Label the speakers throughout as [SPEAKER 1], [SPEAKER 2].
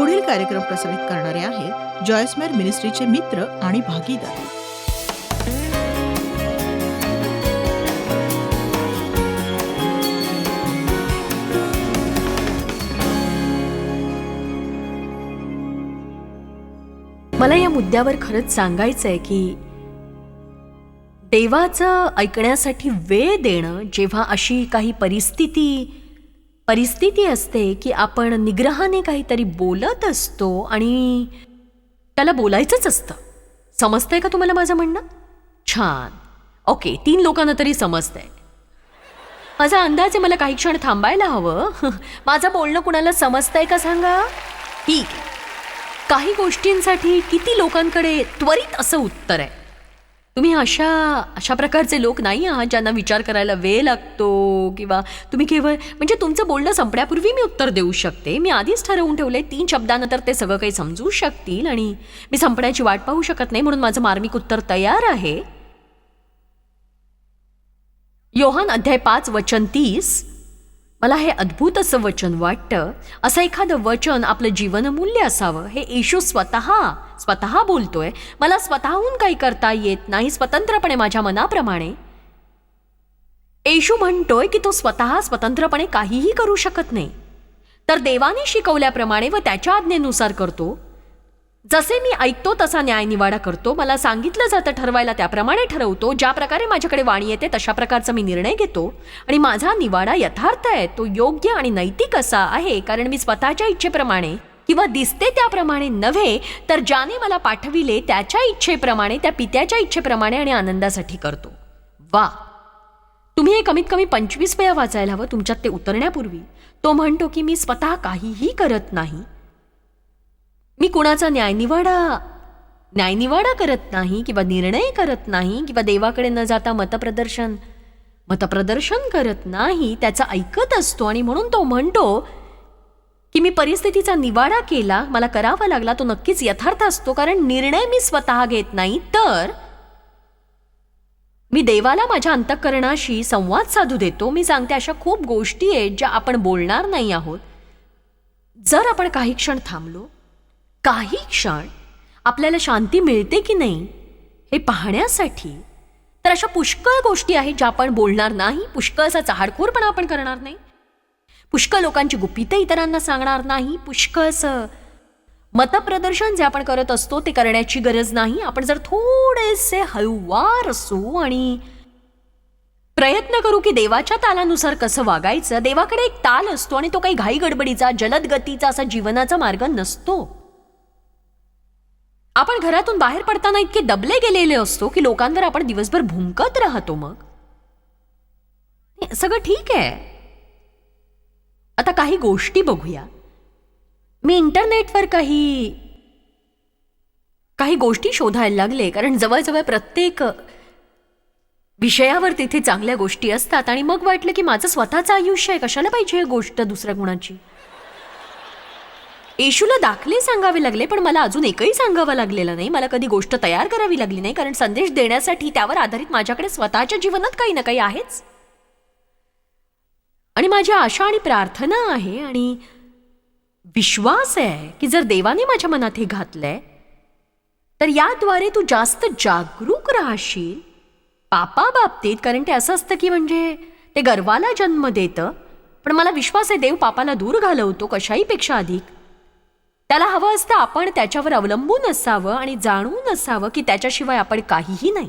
[SPEAKER 1] पुढील कार्यक्रम प्रसारित करणारे आहेत जॉयस्मेर मिनिस्ट्रीचे मित्र आणि भागीदार.
[SPEAKER 2] मला या मुद्द्यावर खरंच सांगायचं आहे की देवाचं ऐकण्यासाठी वेळ देणं जेव्हा अशी काही परिस्थिती परिस्थिती असते की आपण निग्रहाने काहीतरी बोलत असतो आणि त्याला बोलायचंच असतं. समजतंय का तुम्हाला माझं म्हणणं? छान. ओके तीन लोकांना तरी समजतंय. माझा अंदाज आहे मला काही क्षण थांबायला हवं. माझं बोलणं कुणाला समजतंय का सांगा? ठीक काही गोष्टींसाठी किती लोकांकडे त्वरित असं उत्तर आहे. तुम्ही अशा अशा प्रकारचे लोक नाही आहात ज्यांना विचार करायला वेळ लागतो किंवा तुम्ही केवळ म्हणजे तुमचं बोलणं संपण्यापूर्वी मी उत्तर देऊ शकते. मी आधीच ठरवून ठेवले तीन शब्दानंतर ते सगळं काही समजू शकतील आणि मी संपण्याची वाट पाहू शकत नाही म्हणून माझं मार्मिक उत्तर तयार आहे. योहान अध्याय पाच वचन तीस. मला हे अद्भुत असं वचन वाटतं. असं एखादं वचन आपलं जीवनमूल्य असावं. हे येशू स्वतः स्वतः बोलतोय. मला स्वतःहून काही करता येत नाही स्वतंत्रपणे माझ्या मनाप्रमाणे. येशू म्हणतोय की तो स्वतः स्वतंत्रपणे काहीही करू शकत नाही. तर देवाने शिकवल्याप्रमाणे व त्याच्या आज्ञेनुसार करतो जसे मी ऐकतो तसा न्यायनिवाडा करतो. मला सांगितलं जातं ठरवायला त्याप्रमाणे ठरवतो. ज्या प्रकारे माझ्याकडे वाणी येते तशा प्रकारचा मी निर्णय घेतो. आणि माझा निवाडा यथार्थ आहे. तो योग्य आणि नैतिक असा आहे. कारण मी स्वतःच्या इच्छेप्रमाणे किंवा दिसते त्याप्रमाणे नव्हे तर ज्याने मला पाठविले त्याच्या इच्छेप्रमाणे त्या पित्याच्या इच्छेप्रमाणे आणि आनंदासाठी करतो. वा! तुम्ही हे कमीत कमी पंचवीस वेळा वाचायला हवं. तुमच्यात ते उतरण्यापूर्वी. तो म्हणतो की मी स्वतः काहीही करत नाही. मी कुणाचा न्यायनिवाडा न्यायनिवाडा करत नाही किंवा निर्णय करत नाही किंवा देवाकडे न जाता मतप्रदर्शन मतप्रदर्शन करत नाही त्याचं ऐकत असतो आणि म्हणून तो म्हणतो की मी परिस्थितीचा निवाडा केला मला करावा लागला तो नक्कीच यथार्थ असतो कारण निर्णय मी स्वतः घेत नाही. तर मी देवाला माझ्या अंतःकरणाशी संवाद साधू देतो. मी सांगते अशा खूप गोष्टी आहेत ज्या आपण बोलणार नाही आहोत. जर आपण काही क्षण थांबलो काही क्षण आपल्याला शांती मिळते की नाही हे पाहण्यासाठी. तर अशा पुष्कळ गोष्टी आहेत ज्या आपण बोलणार नाही. पुष्कळचा चहाडखोरपणा आपण करणार नाही. पुष्कळ लोकांची गुपितं इतरांना सांगणार नाही. पुष्कळचं मतप्रदर्शन जे आपण करत असतो ते करण्याची गरज नाही. आपण जर थोडेसे हळुवार असू आणि प्रयत्न करू की देवाच्या तालानुसार कसं वागायचं देवाकडे एक ताल असतो आणि तो काही घाई गडबडीचा जलद गतीचा असा जीवनाचा मार्ग नसतो. आपण घरातून बाहेर पडताना इतके दबले गेलेले असतो की लोकांवर आपण दिवसभर भुंकत राहतो मग? सगळं ठीक आहे. आता काही गोष्टी बघूया. मी इंटरनेटवर काही काही गोष्टी शोधायला लागले कारण जवळजवळ प्रत्येक विषयावर तिथे चांगल्या गोष्टी असतात आणि मग वाटलं की माझं स्वतःचं आयुष्य आहे. कशाला पाहिजे ही गोष्ट दुसऱ्या गुणाची येशूला दाखले सांगावे लागले पण मला अजून एकही सांगावं लागलेलं नाही. मला कधी गोष्ट तयार करावी लागली नाही कारण संदेश देण्यासाठी त्यावर आधारित माझ्याकडे स्वतःच्या जीवनात काही ना काही आहेच. आणि माझी आशा आणि प्रार्थना आहे आणि विश्वास आहे की जर देवाने माझ्या मनात हे घातलंय तर याद्वारे तू जास्त जागरूक राहशील पापाबाबतीत कारण ते असं असतं की म्हणजे ते गर्वाला जन्म देतं. पण मला विश्वास आहे देव पापाला दूर घालवतो कशाहीपेक्षा अधिक. त्याला हवं असतं आपण त्याच्यावर अवलंबून असावं आणि जाणून असावं की त्याच्याशिवाय आपण काहीही नाही.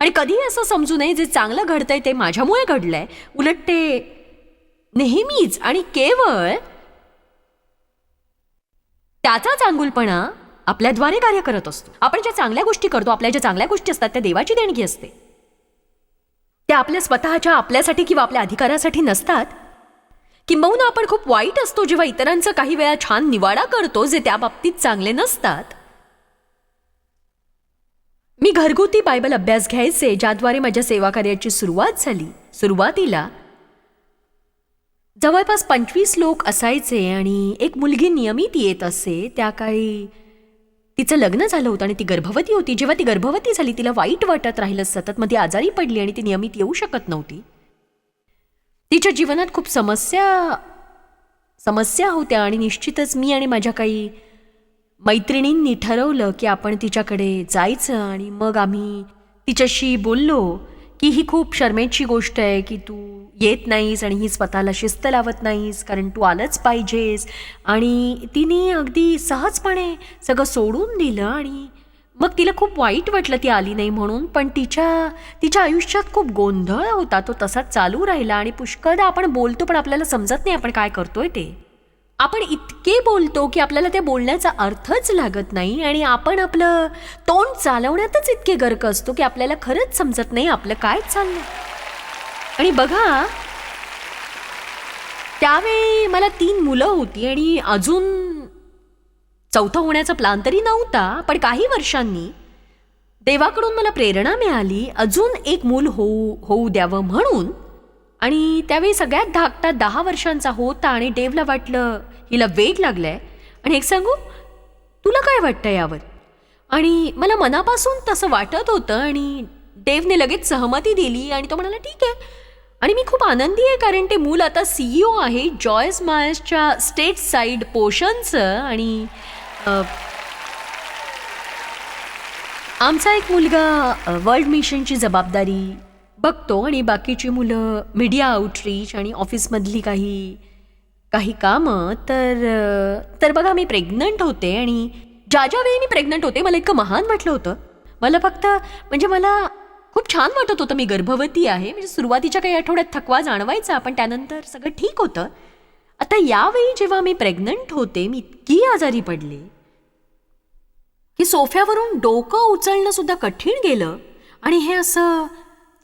[SPEAKER 2] आणि कधीही असं समजू नये जे चांगलं घडतंय ते माझ्यामुळे घडलंय. उलट ते नेहमीच आणि केवळ त्याचा चांगुलपणा आपल्याद्वारे कार्य करत असतो. आपण ज्या चांगल्या गोष्टी करतो आपल्या ज्या चांगल्या गोष्टी असतात त्या देवाची देणगी असते. त्या आपल्या स्वतःच्या आपल्यासाठी किंवा आपल्या अधिकारासाठी नसतात किंबहुना आपण खूप वाईट असतो जेव्हा इतरांचं काही वेळा छान निवाडा करतो जे त्या बाबतीत चांगले नसतात. मी घरगुती बायबल अभ्यास घ्यायचे ज्याद्वारे माझ्या सेवा कार्याची सुरुवात झाली. सुरुवातीला जवळपास पंचवीस लोक असायचे आणि एक मुलगी नियमित येत असे. त्या काळी तिचं लग्न झालं होतं आणि ती गर्भवती होती. जेव्हा ती गर्भवती झाली तिला वाईट वाटत राहिलं सतत मग ती आजारी पडली आणि ती नियमित येऊ शकत नव्हती. तिच्या जीवनात खूप समस्या समस्या होत्या आणि निश्चितच मी आणि माझ्या काही मैत्रिणींनी ठरवलं की आपण तिच्याकडे जायचं आणि मग आम्ही तिच्याशी बोललो की ही खूप शर्मेची गोष्ट आहे की तू येत नाहीस आणि ही स्वतःला शिस्त लावत नाहीस कारण तू आलंच पाहिजेस. आणि तिने अगदी सहजपणे सगळं सोडून दिलं आणि मग तिला खूप वाईट वाटलं ती आली नाही म्हणून पण तिच्या तिच्या आयुष्यात खूप गोंधळ होता. तो तसाच चालू राहिला आणि पुष्कळदा आपण बोलतो पण आपल्याला समजत नाही आपण काय करतोय ते. आपण इतके बोलतो की आपल्याला ते बोलण्याचा अर्थच लागत नाही आणि आपण आपलं तोंड चालवण्यातच इतके गर्क असतो की आपल्याला खरंच समजत नाही आपलं काय चाललं आणि बघा त्यावेळी मला तीन मुलं होती आणि अजून चौथं होण्याचा प्लान तरी नव्हता पण काही वर्षांनी देवाकडून मला प्रेरणा मिळाली अजून एक मूल होऊ होऊ द्यावं म्हणून. आणि त्यावेळी सगळ्यात धाकटा दहा वर्षांचा होता आणि देवला वाटलं हिला वेग लागलाय. आणि एक सांगू तुला काय वाटतं यावर? आणि मला मनापासून तसं वाटत होतं आणि देवने लगेच सहमती दिली आणि तो म्हणाला ठीक आहे. आणि मी खूप आनंदी आहे कारण ते मूल आता सीईओ आहे जॉयस मायसच्या स्टेट साईड पोर्शनचं आणि आमचा एक मुलगा वर्ल्ड मिशनची जबाबदारी बघतो आणि बाकीची मुलं मीडिया आउटरीच आणि ऑफिसमधली काही काही कामं तर तर बघा मी प्रेग्नंट होते आणि ज्या ज्या वेळी मी प्रेग्नंट होते मला इतकं महान वाटलं होतं. मला फक्त म्हणजे मला खूप छान वाटत होतं मी गर्भवती आहे म्हणजे सुरुवातीच्या काही आठवड्यात थकवा जाणवायचा पण त्यानंतर सगळं ठीक होतं. आता यावेळी जेव्हा मी प्रेग्नंट होते मी इतकी आजारी पडले. की सोफ्यावरून डोकं उचलणं सुद्धा कठीण गेलं. आणि हे असं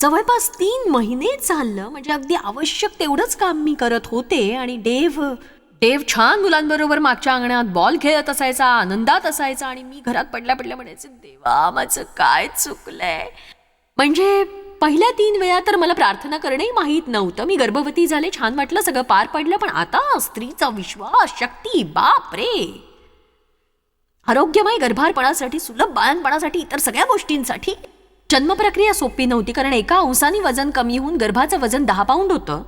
[SPEAKER 2] जवळपास तीन महिने चाललं म्हणजे अगदी आवश्यक तेवढंच काम मी करत होते. आणि देव देव छान मुलांबरोबर मागच्या अंगणात बॉल खेळत असायचा आनंदात असायचा. आणि मी घरात पडल्या पडल्या म्हणायचे देवा माझं काय चुकलंय? म्हणजे पहिल्या तीन वेळा तर मला प्रार्थना करणंही माहीत नव्हतं. मी गर्भवती झाले छान वाटलं सगळं पार पडलं. पण आता स्त्रीचा विश्वास शक्ती बाप रे आरोग्यमय गर्भारपणासाठी सुलभ बाळणपणासाठी इतर सगळ्या गोष्टींसाठी जन्मप्रक्रिया सोपी नव्हती कारण एका अंशाने वजन कमी होऊन गर्भाचं वजन दहा पाऊंड होतं.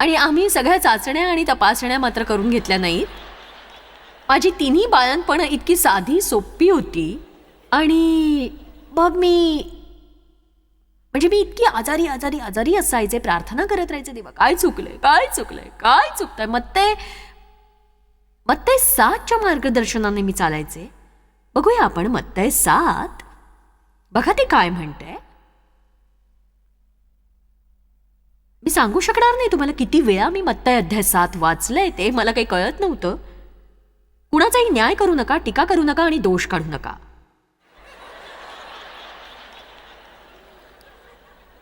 [SPEAKER 2] आणि आम्ही सगळ्या चाचण्या आणि तपासण्या मात्र करून घेतल्या नाहीत. माझी तिन्ही बाळणपणं इतकी साधी सोपी होती. आणि मग मी म्हणजे मी इतकी आजारी आजारी आजारी असायचे प्रार्थना करत राहायचे देवा काय चुकलंय काय चुकलंय काय चुकतंय? मग ते मत्तय सातच्या मार्गदर्शनाने मी चालायचे. बघूया आपण मत्तय सात बघा ते काय म्हणते. मी सांगू शकणार नाही तुम्हाला किती वेळा मी मत्तय अध्याय सात वाचलंय ते मला काही कळत नव्हतं. कुणाचाही न्याय करू नका टीका करू नका आणि दोष काढू नका.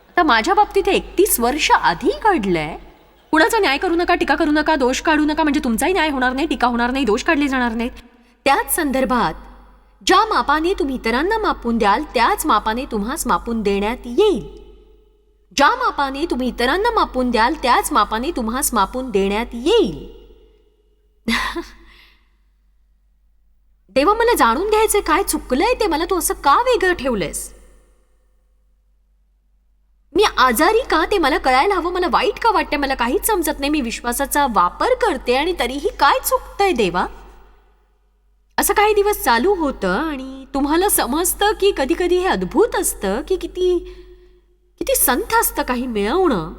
[SPEAKER 2] आता माझ्या बाबतीत एकतीस वर्ष आधी घडलंय. कुणाचा न्याय करू नका टीका करू नका दोष काढू नका म्हणजे तुमचाही न्याय होणार नाही टीका होणार नाही दोष काढले जाणार नाहीत. त्याच संदर्भात ज्या मापाने तुम्ही इतरांना मापून द्याल त्याच मापाने तुम्हास मापून देण्यात येईल. ज्या मापाने तुम्ही इतरांना मापून द्याल त्याच मापाने तुम्हास मापून देण्यात येईल. तेव्हा मला जाणून घ्यायचं काय चुकलंय ते? मला तू असं का वेगळं ठेवलंयस? मी आजारी का? ते मला कळायला हवं. मला वाईट का वाटतंय? मला काहीच समजत नाही. मी विश्वासाचा वापर करते आणि तरीही काय चुकतंय देवा? असं काही दिवस चालू होतं आणि तुम्हाला समजतं की कधी कधी हे अद्भुत असतं की किती किती संथ असतं काही मिळवणं.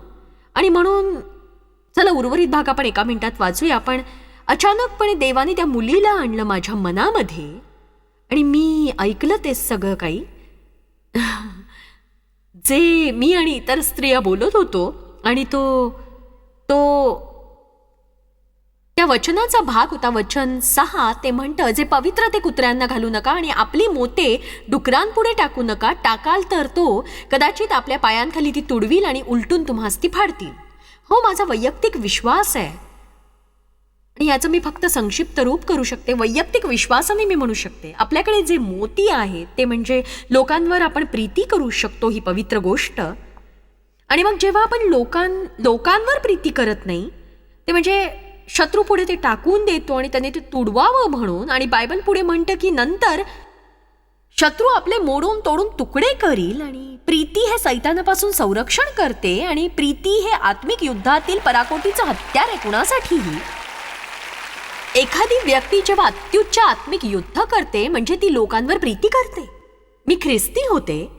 [SPEAKER 2] आणि म्हणून चला उर्वरित भाग आपण एका मिनिटात वाचूया. आपण अचानकपणे देवाने त्या मुलीला आणलं माझ्या मनामध्ये आणि मी ऐकलं ते सगळं काही. जे मी आणि इतर स्त्रिया बोलत होतो आणि तो तो त्या वचनाचा भाग होता. वचन सहा ते म्हणतं जे पवित्र ते कुत्र्यांना घालू नका आणि आपली मोते डुकरांपुढे टाकू नका. टाकाल तर तो कदाचित आपल्या पायांखाली ती तुडवील आणि उलटून तुम्हास ती फाडतील. हो माझा वैयक्तिक विश्वास आहे. आणि याचं मी फक्त संक्षिप्त रूप करू शकते. वैयक्तिक विश्वासाने मी म्हणू शकते. आपल्याकडे जे मोती आहेत ते म्हणजे लोकांवर आपण प्रीती करू शकतो ही पवित्र गोष्ट. आणि मग जेव्हा आपण लोकां लोकांवर प्रीती करत नाही ते म्हणजे शत्रू पुढे ते टाकून देतो आणि त्याने ते तुडवावं म्हणून आणि बायबल पुढे म्हणतं की नंतर शत्रू आपले मोडून तोडून तुकडे करील आणि प्रीती हे सैतानापासून संरक्षण करते आणि प्रीती हे आत्मिक युद्धातील पराकोटीचं हत्यार आहे कुणासाठीही. एखादी व्यक्ती जेव्हा अत्युच्च आत्मिक युद्ध करते म्हणजे ती लोकांवर प्रीती करते. मी ख्रिस्ती होते.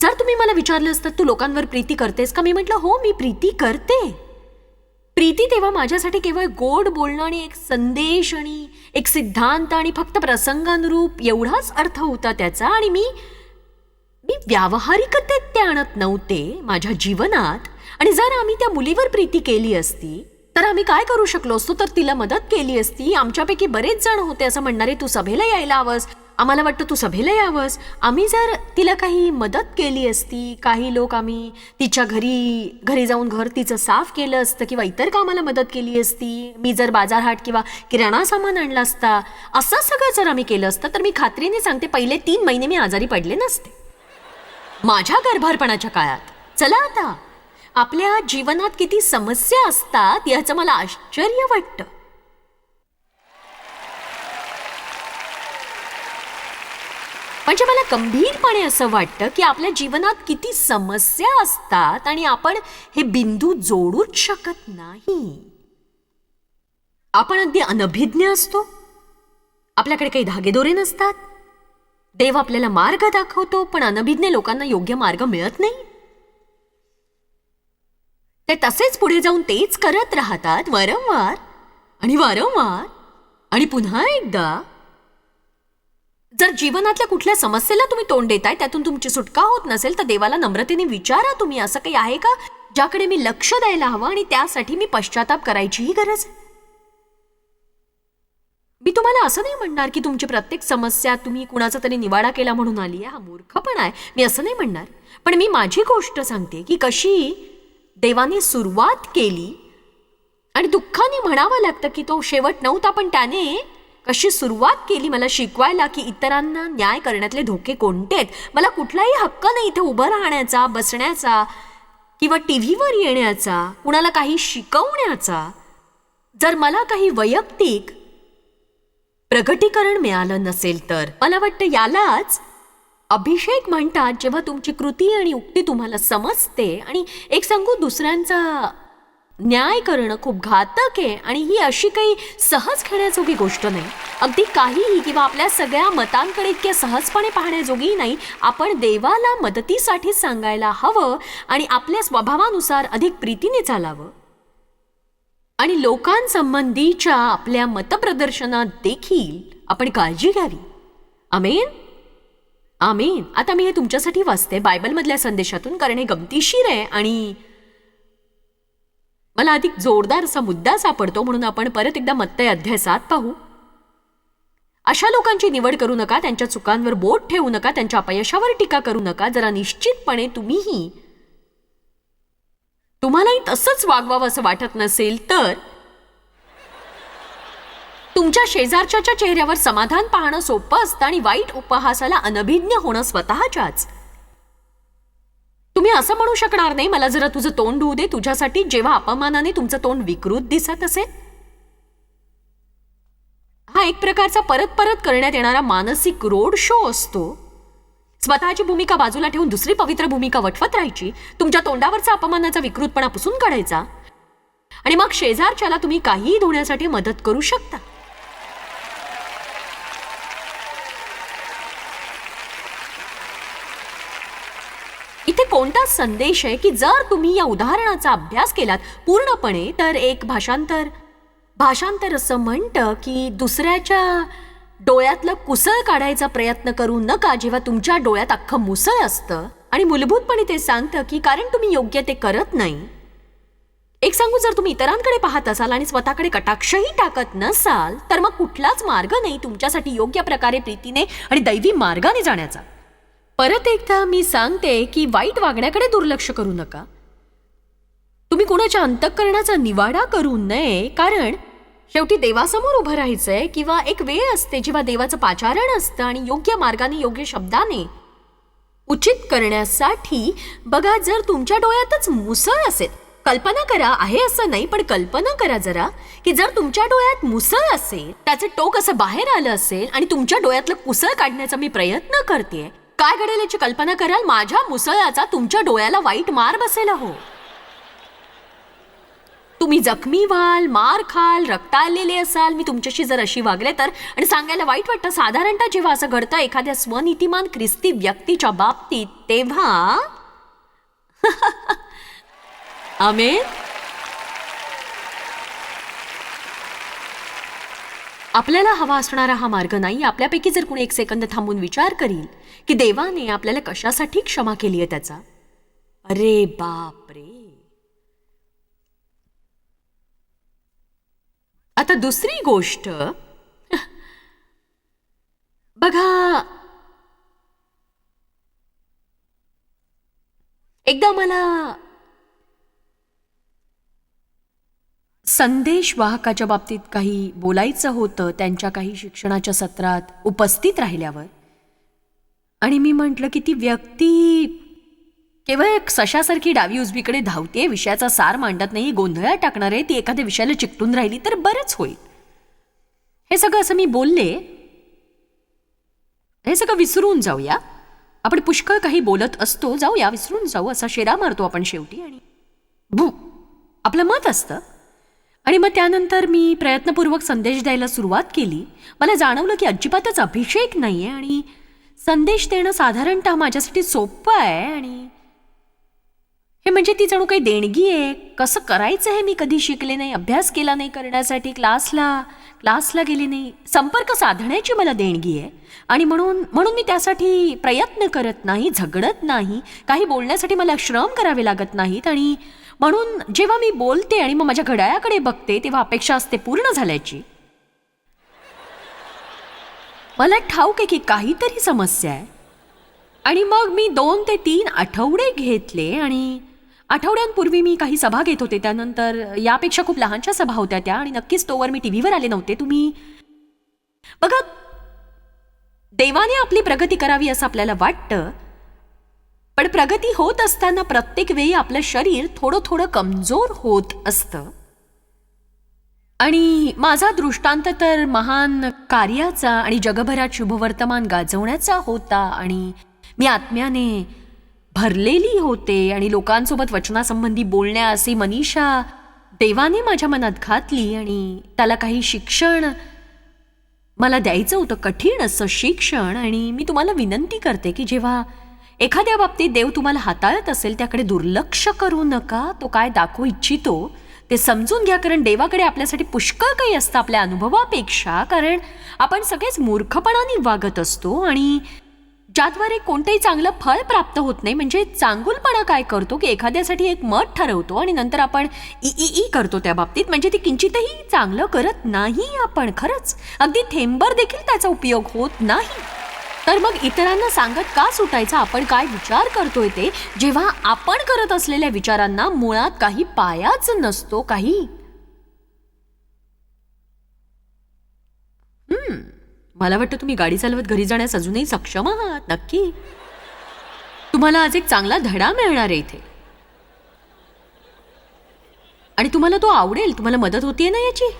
[SPEAKER 2] जर तुम्ही मला विचारलं असतं तू लोकांवर प्रीती करतेस का? मी म्हटलं हो मी प्रीती करते. प्रीती तेव्हा माझ्यासाठी केवळ गोड बोलणं आणि एक संदेश आणि एक सिद्धांत आणि फक्त प्रसंगानुरूप एवढाच अर्थ होता त्याचा आणि मी मी व्यावहारिकतेत ते आणत नव्हते माझ्या जीवनात. आणि जर आम्ही त्या मुलीवर प्रीती केली असती तर आम्ही काय करू शकलो असतो? तर तिला मदत केली असती. आमच्यापैकी बरेच जण होते असं म्हणणारे तू सभेला यायला हवंस. आम्हाला वाटतं तू सभेला यावंस. आम्ही जर तिला काही मदत केली असती काही लोक आम्ही तिच्या घरी घरी जाऊन घर तिचं साफ केलं असतं किंवा इतर कामाला मदत केली असती मी जर बाजारहाट किंवा किराणा सामान आणला असता असं सगळं जर आम्ही केलं असतं तर मी खात्रीने सांगते पहिले तीन महिने मी आजारी पडले नसते. माझ्या गर्भारपणाच्या काळात. चला आता. आपल्या जीवनात किती समस्या असतात याचं मला आश्चर्य वाटतं. म्हणजे मला गंभीरपणे असं वाटतं की आपल्या जीवनात किती समस्या असतात आणि आपण हे बिंदू जोडूच शकत नाही. आपण अगदी अनभिज्ञ असतो. आपल्याकडे काही धागेदोरे नसतात. देव आपल्याला मार्ग दाखवतो पण अनभिज्ञ लोकांना योग्य मार्ग मिळत नाही. ते तसेच पुढे जाऊन तेच करत राहतात वारंवार. आणि वारंवार. आणि पुन्हा एकदा. जर जीवनातल्या कुठल्या समस्येला तुम्ही तोंड देताय त्यातून तुमची सुटका होत नसेल तर देवाला नम्रतेने विचारा तुम्ही असं काही आहे का? ज्याकडे मी लक्ष द्यायला हवं आणि त्यासाठी मी पश्चाताप करायचीही गरज मी तुम्हाला असं नाही म्हणणार की तुमची प्रत्येक समस्या तुम्ही कुणाचा तरी निवाडा केला म्हणून आली आहे हा मूर्खपणा आहे. मी असं नाही म्हणणार. पण मी माझी गोष्ट सांगते की कशी देवाने सुरुवात केली आणि दुःखाने म्हणावं लागतं की तो शेवट नव्हता पण त्याने कशी सुरुवात केली? मला शिकवायला की इतरांना न्याय करण्यातले धोके कोणते आहेत? मला कुठलाही हक्क नाही इथे उभं राहण्याचा बसण्याचा किंवा टी व्हीवर येण्याचा कुणाला काही शिकवण्याचा. जर मला काही वैयक्तिक प्रगटीकरण मिळालं नसेल तर. मला वाटतं यालाच अभिषेक म्हणतात जेव्हा तुमची कृती आणि उक्ती तुम्हाला समजते आणि एक सांगू दुसऱ्यांचा न्याय करणं खूप घातक आहे आणि ही अशी काही सहज खेळण्याजोगी गोष्ट नाही. अगदी काहीही किंवा आपल्या सगळ्या मतांकडे इतक्या सहजपणे पाहण्याजोगी नाही. आपण देवाला मदतीसाठी सांगायला हवं आणि आपल्या स्वभावानुसार अधिक प्रीतीने चालावं. आणि लोकांसंबंधीच्या आपल्या मतप्रदर्शनात देखील आपण काळजी घ्यावी. आमेन? आमेन. आता मी हे तुमच्यासाठी वाचते. बायबलमधल्या संदेशातून कारण हे गमतीशीर आहे आणि मला अधिक जोरदार असा मुद्दा सापडतो म्हणून आपण परत एकदा मत्तय अध्याय सात पाहू. अशा लोकांची निवड करू नका त्यांच्या चुकांवर बोट ठेवू नका त्यांच्या अपयशावर टीका करू नका. जरा निश्चितपणे तुम्हीही तुम्हालाही तसंच वागवावं असं वाटत नसेल तर तुमच्या शेजारच्याच्या चेहऱ्यावर समाधान पाहणं सोपं असतं आणि वाईट उपहासाला अनभिज्ञ होणं स्वतःच्याच. तुम्ही असं म्हणू शकणार नाही मला जरा तुझं तोंड होऊ दे तुझ्यासाठी जेव्हा अपमानाने तुमचं तोंड विकृत दिसत असेल. हा एक प्रकारचा परत परत करण्यात येणारा मानसिक रोड शो असतो. स्वतःची भूमिका बाजूला ठेवून दुसरी पवित्र भूमिका वटवत राहायची तुमच्या तोंडावरचा अपमानाचा विकृतपणा पुसून काढायचा. आणि मग शेजारच्याला तुम्ही काहीही धुण्यासाठी मदत करू शकता इथे कोणता संदेश आहे की जर तुम्ही या उदाहरणाचा अभ्यास केलात पूर्णपणे तर एक भाषांतर. भाषांतर असं म्हणतं की दुसऱ्याच्या डोळ्यातलं कुसळ काढायचा प्रयत्न करू नका जेव्हा तुमच्या डोळ्यात अख्खं मुसळ असतं. आणि मूलभूतपणे ते सांगतं की कारण तुम्ही योग्य ते करत नाही. एक सांगू जर तुम्ही इतरांकडे पाहत असाल आणि स्वतःकडे कटाक्षही टाकत नसाल तर मग कुठलाच मार्ग नाही तुमच्यासाठी योग्य प्रकारे प्रीतीने आणि दैवी मार्गाने जाण्याचा. परत एकदा मी सांगते की वाईट वागण्याकडे दुर्लक्ष करू नका. तुम्ही कुणाच्या अंतःकरणाचा निवाडा करू नये कारण शेवटी देवासमोर उभं राहायचंय किंवा एक वेळ असते जेव्हा देवाचं पाचारण असतं आणि योग्य मार्गाने योग्य शब्दाने उचित करण्यासाठी बघा जर तुमच्या डोळ्यातच मुसळ असेल कल्पना करा आहे असं नाही पण कल्पना करा जरा की जर तुमच्या डोळ्यात मुसळ असेल त्याचं टोक असं बाहेर आलं असेल आणि तुमच्या डोळ्यातलं कुसळ काढण्याचा मी प्रयत्न करते काय घडेल याची कल्पना कराल? माझ्या मुसळाचा तुमच्या डोळ्याला वाईट मार बसेल हो तुम्ही जखमी व्हाल मार खाल रक्त आलेले असाल. मी तुमच्याशी जर अशी वागले तर? आणि सांगायला वाईट वाटतं? साधारणतः जेव्हा असं घडतं एखाद्या स्वनीतिमान ख्रिस्ती व्यक्तीच्या बाबतीत तेव्हा आमेन? आपल्याला हवा असणारा हा मार्ग नाही. आपल्यापैकी जर कुणी एक सेकंद थांबून विचार करील की देवाने आपल्याला कशासाठी क्षमा केली आहे त्याचा? अरे बाप रे आता दुसरी गोष्ट. बघा. एकदा मला संदेश वाहकाच्या बाबतीत काही बोलायचं होतं त्यांच्या काही शिक्षणाच्या सत्रात उपस्थित राहिल्यावर. आणि मी म्हटलं की ती व्यक्ती केवळ एक सशासारखी डावी उजवीकडे धावते विषयाचा सार मांडत नाही गोंधळात टाकणार आहे ती एखाद्या विषयाला चिकटून राहिली तर बरंच होईल. हे सगळं असं मी बोलले. हे सगळं विसरून जाऊया. आपण पुष्कळ काही बोलत असतो जाऊया विसरून जाऊ असा शेरा मारतो आपण शेवटी आणि भू आपलं मत असतं. आणि मग त्यानंतर मी प्रयत्नपूर्वक संदेश द्यायला सुरुवात केली. मला जाणवलं की अजिबातच अभिषेक नाही आहे आणि संदेश देणं साधारणतः माझ्यासाठी सोपं आहे आणि हे म्हणजे ती जणू काही देणगी आहे. कसं करायचं हे मी कधी शिकले नाही अभ्यास केला नाही करण्यासाठी क्लासला क्लासला गेले नाही. संपर्क साधण्याची मला देणगी आहे. आणि म्हणून म्हणून मी त्यासाठी प्रयत्न करत नाही झगडत नाही. काही बोलण्यासाठी मला श्रम करावे लागत नाहीत आणि म्हणून जेव्हा मी बोलते आणि मग माझ्या घड्याळाकडे बघते तेव्हा अपेक्षा असते पूर्ण झाल्याची. मला ठाऊक आहे की काहीतरी समस्या आहे. आणि मग मी दोन ते तीन आठवडे घेतले आणि आठवड्यांपूर्वी मी काही सभा घेत होते. त्यानंतर यापेक्षा खूप लहानशा सभा होत्या त्या आणि नक्कीच तोवर मी टी व्हीवर आले नव्हते. तुम्ही बघा देवाने आपली प्रगती करावी असं आपल्याला वाटतं पण प्रगती होत असताना प्रत्येक वेळी आपलं शरीर थोडं थोडं कमजोर होत असतं. आणि माझा दृष्टांत तर महान कार्याचा आणि जगभरात शुभवर्तमान गाजवण्याचा होता आणि मी आत्म्याने भरलेली होते आणि लोकांसोबत वचनासंबंधी बोलण्या मनीषा देवाने माझ्या मनात घातली आणि त्याला काही शिक्षण मला द्यायचं होतं कठीण असं शिक्षण आणि मी तुम्हाला विनंती करते की जेव्हा एखाद्या बाबतीत देव तुम्हाला हाताळत असेल त्याकडे दुर्लक्ष करू नका तो काय दाखवू इच्छितो ते समजून घ्या कारण देवाकडे आपल्यासाठी पुष्कळ काही असतं आपल्या अनुभवापेक्षा. कारण आपण सगळेच मूर्खपणाने वागत असतो आणि ज्याद्वारे कोणतंही चांगलं फळ प्राप्त होत नाही म्हणजे चांगुलपणा काय करतो की एखाद्यासाठी एक मत ठरवतो आणि नंतर आपण ई ई ई करतो त्या बाबतीत. म्हणजे ती किंचितही चांगलं करत नाही आपण खरंच. अगदी थेंबर देखील त्याचा उपयोग होत नाही. तर मग इतरांना सांगत का सुटायचं? आपण काय विचार करतोय ते? जेव्हा आपण करत असलेल्या विचारांना मुळात काही पायाच नसतो काही. हम्म. मला वाटतं तुम्ही गाडी चालवत घरी जाण्यास अजूनही सक्षम आहात नक्की. तुम्हाला आज एक चांगला धडा मिळणार आहे इथे. आणि तुम्हाला तो आवडेल? तुम्हाला मदत होतीये ना याची?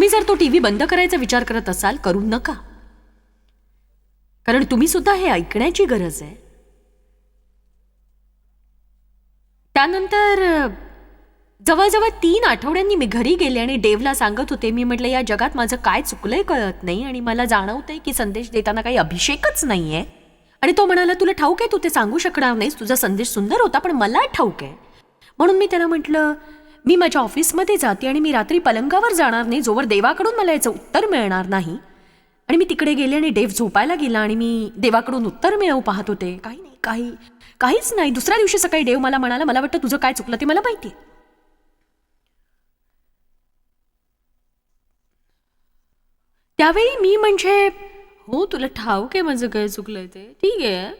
[SPEAKER 2] तुम्ही जर तो टीव्ही बंद करायचा विचार करत असाल करू नका. कारण तुम्ही सुद्धा हे ऐकण्याची गरज आहे. त्यानंतर जवळजवळ तीन आठवड्यांनी मी घरी गेले आणि डेवला सांगत होते. मी म्हटलं या जगात माझं काय चुकलंय कळत नाही आणि मला जाणवतंय की संदेश देताना काही अभिषेकच नाहीये. आणि तो म्हणाला तुला ठाऊक आहे तू ते सांगू शकणार नाहीस. तुझा संदेश सुंदर होता पण मला ठाऊक आहे. म्हणून मी त्याला म्हटलं मी माझ्या ऑफिसमध्ये जाते आणि मी रात्री पलंगावर जाणार नाही जोवर देवाकडून मला याचं उत्तर मिळणार नाही. आणि मी तिकडे गेले आणि डेव झोपायला गेला आणि मी देवाकडून उत्तर मिळवू पाहत होते. काही नाही काही काहीच नाही. दुसऱ्या दिवशी सकाळी देव मला म्हणाला मला वाटतं तुझं काय चुकलं ते मला माहिती आहे. त्यावेळी मी म्हणजे हो तुला ठाऊक आहे माझं काय चुकलंय ते. ठीक आहे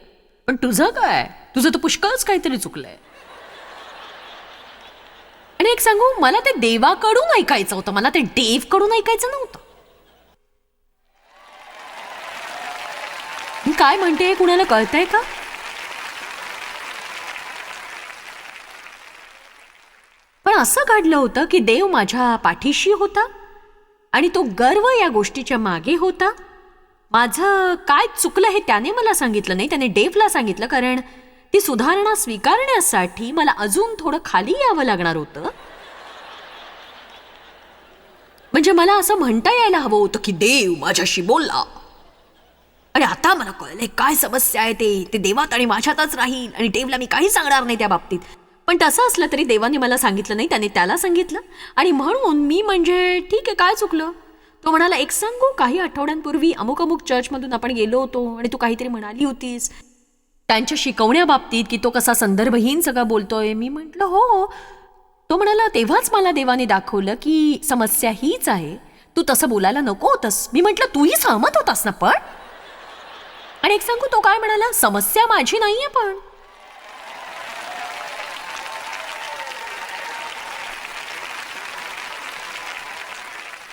[SPEAKER 2] पण तुझं काय? तुझं तर पुष्कळच काहीतरी चुकलंय. आणि एक सांगू मला ते देवाकडून ऐकायचं होतं. मला ते डेवकडून ऐकायचं नव्हतं. काय म्हणते कुणाला कळतंय का? पण असं घडलं होतं की देव माझ्या पाठीशी होता आणि तो गर्व या गोष्टीच्या मागे होता. माझं काय चुकलं हे त्याने मला सांगितलं नाही त्याने डेवला सांगितलं कारण ती सुधारणा स्वीकारण्यासाठी मला अजून थोडं खाली यावं लागणार होतं. म्हणजे मला असं म्हणता यायला हवं होतं की देव माझ्याशी बोलला. आणि आता मला कळलंय काय समस्या आहे ते. ते देवात आणि माझ्यातच राहील आणि देवला मी काही सांगणार नाही त्या बाबतीत. पण तसं असलं तरी देवाने मला सांगितलं नाही त्याने त्याला सांगितलं. आणि म्हणून मी म्हणजे ठीक आहे काय चुकलं? तो म्हणाला एक सांगू काही आठवड्यांपूर्वी अमुक अमुक चर्चमधून आपण गेलो होतो आणि तू काहीतरी म्हणाली होतीस. त्यांच्या शिकवण्याबाबतीत की तो कसा संदर्भहीन सगळं बोलतोय? मी म्हटलं हो. तो म्हणाला तेव्हाच मला देवाने दाखवलं की समस्या हीच आहे. तू तसं बोलायला नको होतस. मी म्हटलं तूही सहमत होतास ना पण? आणि एक सांगू तो काय म्हणाला समस्या माझी नाहीये पण.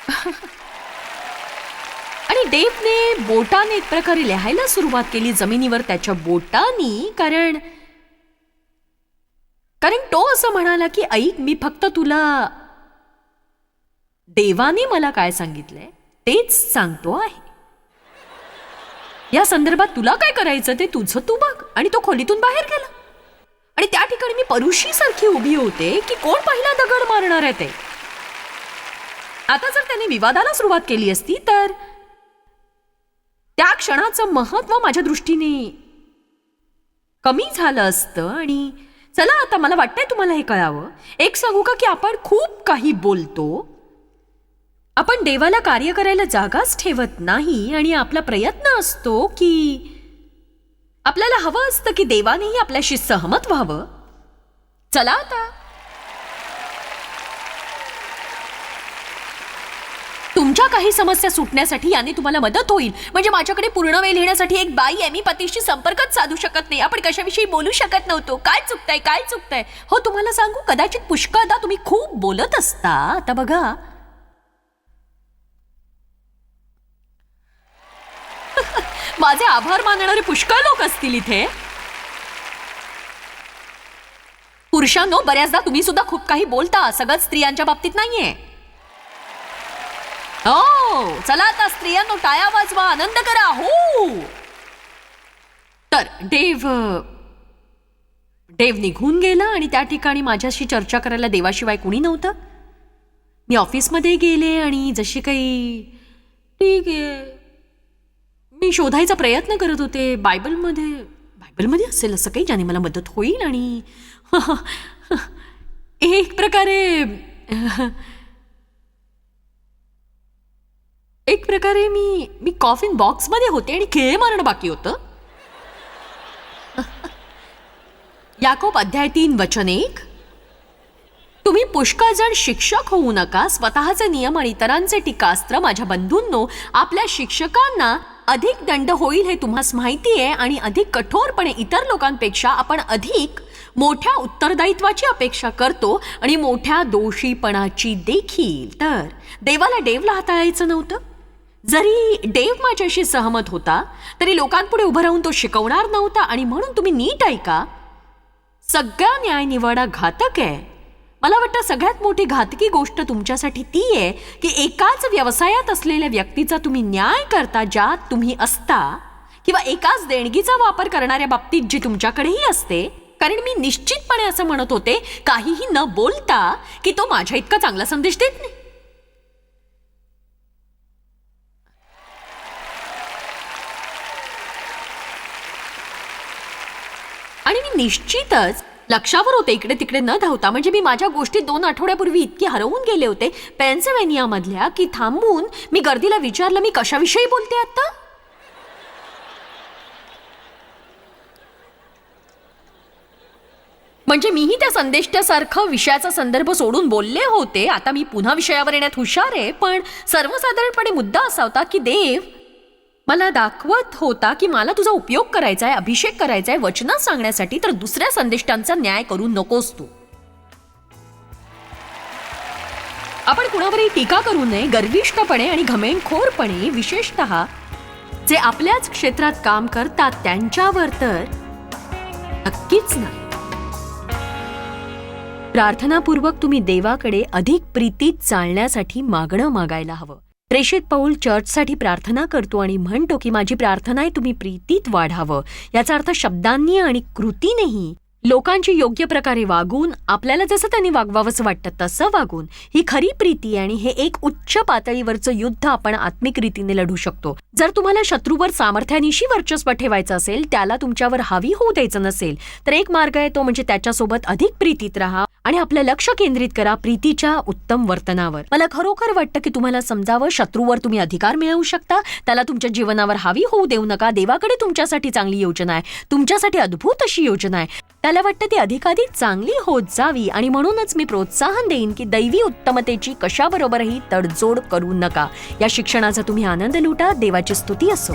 [SPEAKER 2] देवने बोटाने एक प्रकारे लिहायला सुरुवात केली जमिनीवर त्याच्या बोटानी कारण कारण तो असं म्हणाला की ऐक मी फक्त तुला देवाने मला काय सांगितलंय तेच सांगतो आहे. या संदर्भात तुला काय करायचं ते तुझं तू बघ. आणि तो खोलीतून बाहेर गेला. आणि त्या ठिकाणी मी परुषी सारखी उभी होते की कोण पहिला दगड मारणार आहे ते. आता जर त्याने विवादाला सुरुवात केली असती तर त्या क्षणाचं महत्त्व माझ्या दृष्टीने कमी झालं असतं आणि चला आता मला वाटतंय तुम्हाला हे कळावं. एक सांगू का की आपण खूप काही बोलतो? आपण देवाला कार्य करायला जागाच ठेवत नाही आणि आपला प्रयत्न असतो की आपल्याला हवं असतं की देवानेही आपल्याशी सहमत व्हावं. चला आता. तुमच्या काही समस्या सुटण्यासाठी याने तुम्हाला मदत होईल. म्हणजे माझ्याकडे पूर्ण वेळ लिहिण्यासाठी एक बाई आहे. मी पतीशी संपर्कच साधू शकत नाही. आपण कशाविषयी बोलू शकत नव्हतो. काय चुकतंय? काय चुकतंय? हो तुम्हाला सांगू कदाचित पुष्कळदा तुम्ही खूप बोलत असता. आता बघा. माझे आभार मानणारे पुष्कळ लोक असतील इथे. पुरुषांनो बऱ्याचदा तुम्ही सुद्धा खूप काही बोलता. सगळं स्त्रियांच्या बाबतीत नाहीये. हो चला आता स्त्रियांनो टाया वाजवा आनंद करा हो. तर देव देव निघून गेला आणि त्या ठिकाणी माझ्याशी चर्चा करायला देवाशिवाय कुणी नव्हतं. मी ऑफिसमध्ये गेले आणि जशी काही ठीक आहे. मी शोधायचा प्रयत्न करत होते बायबलमध्ये बायबलमध्ये असेल असं काही ज्याने मला मदत होईल आणि एक प्रकारे एक प्रकारे मी मी कॉफिन बॉक्समध्ये होते आणि खेळ मारणं बाकी होतं. याकोब अध्याय तीन वचन एक. तुम्ही पुष्कळ जण शिक्षक होऊ नका स्वतःचे नियम आणि इतरांचे टीकास्त्र माझ्या बंधूंनो आपल्या शिक्षकांना अधिक दंड होईल हे तुम्हाला माहिती आहे आणि अधिक कठोरपणे इतर लोकांपेक्षा आपण अधिक मोठ्या उत्तरदायित्वाची अपेक्षा करतो आणि मोठ्या दोषीपणाची देखील. तर देवाला डेवला हाताळायचं नव्हतं? जरी देव माझ्याशी सहमत होता तरी लोकांपुढे उभं राहून तो शिकवणार नव्हता आणि म्हणून तुम्ही नीट ऐका. सगळा न्याय निवाडा घातक आहे. मला वाटतं सगळ्यात मोठी घातकी गोष्ट तुमच्यासाठी ती आहे की एकाच व्यवसायात असलेल्या व्यक्तीचा तुम्ही न्याय करता ज्यात तुम्ही असता किंवा एकाच देणगीचा वापर करणाऱ्या बाबतीत जी तुमच्याकडेही असते. कारण मी निश्चितपणे असं म्हणत होते काहीही न बोलता की तो माझ्या इतका चांगला संदेश देत नाही. आणि मी निश्चितच लक्षावर होते इकडे तिकडे न धावता. म्हणजे मी माझ्या गोष्टी दोन आठवड्यापूर्वी इतके हरवून गेले होते पेन्सिल्वेनियामधल्या की थांबून मी गर्दीला विचारलं मी कशाविषयी बोलते आता? म्हणजे मीही त्या संदेशासारखं विषयाचा संदर्भ सोडून बोलले होते. आता मी पुन्हा विषयावर येण्यात हुशार आहे. पण सर्वसाधारणपणे मुद्दा असा होता की देव मला दाखवत होता की मला तुझा उपयोग करायचा आहे अभिषेक करायचा आहे वचनात सांगण्यासाठी तर दुसऱ्या संदेष्टांचा न्याय करू नकोस तू. आपण कुणावरही टीका करू नये गर्विष्ठपणे आणि घमेंडखोरपणे विशेषत जे आपल्याच क्षेत्रात काम करतात त्यांच्यावर तर नक्कीच नाही. प्रार्थनापूर्वक तुम्ही देवाकडे अधिक प्रीतीत चालण्यासाठी मागणं मागायला हवं. प्रेषित पौल चर्चसाठी प्रार्थना करतो आणि म्हणतो की माझी प्रार्थना आहे तुम्ही प्रीतीत वाढावं. याचा अर्थ शब्दांनी आणि कृतीनेही लोकांची योग्य प्रकारे वागून आपल्याला जसं त्यांनी वागवावंसं वाटतं तसं वागून. ही खरी प्रीती आणि हे एक उच्च पातळीवरचं युद्ध आपण आत्मिक रीतीने लढू शकतो. जर तुम्हाला शत्रूवर सामर्थ्यानिशी वर्चस्व ठेवायचं असेल त्याला तुमच्यावर हावी होऊ द्यायचं नसेल तर एक मार्ग आहे तो म्हणजे त्याच्यासोबत अधिक प्रीतीत राहा. आणि आपलं लक्ष केंद्रित करा प्रीतीच्या उत्तम वर्तनावर. मला खरोखर वाटतं की तुम्हाला समजावं शत्रूवर तुम्ही अधिकार मिळवू शकता त्याला तुमच्या जीवनावर हावी होऊ देऊ नका देवाकडे तुमच्यासाठी चांगली योजना आहे तुमच्यासाठी अद्भुत अशी योजना आहे. त्याला वाटतं ती अधिकाधिक चांगली होत जावी आणि म्हणूनच मी प्रोत्साहन देईन की दैवी उत्तमतेची कशाबरोबरही तडजोड करू नका. या शिक्षणाचा तुम्ही आनंद लुटा देवाची स्तुती असो.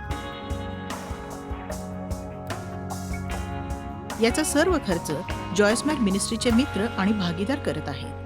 [SPEAKER 1] याचा सर्व खर्च जॉयस्मॅर मिनिस्ट्रीचे मित्र आणि भागीदार करत आहेत.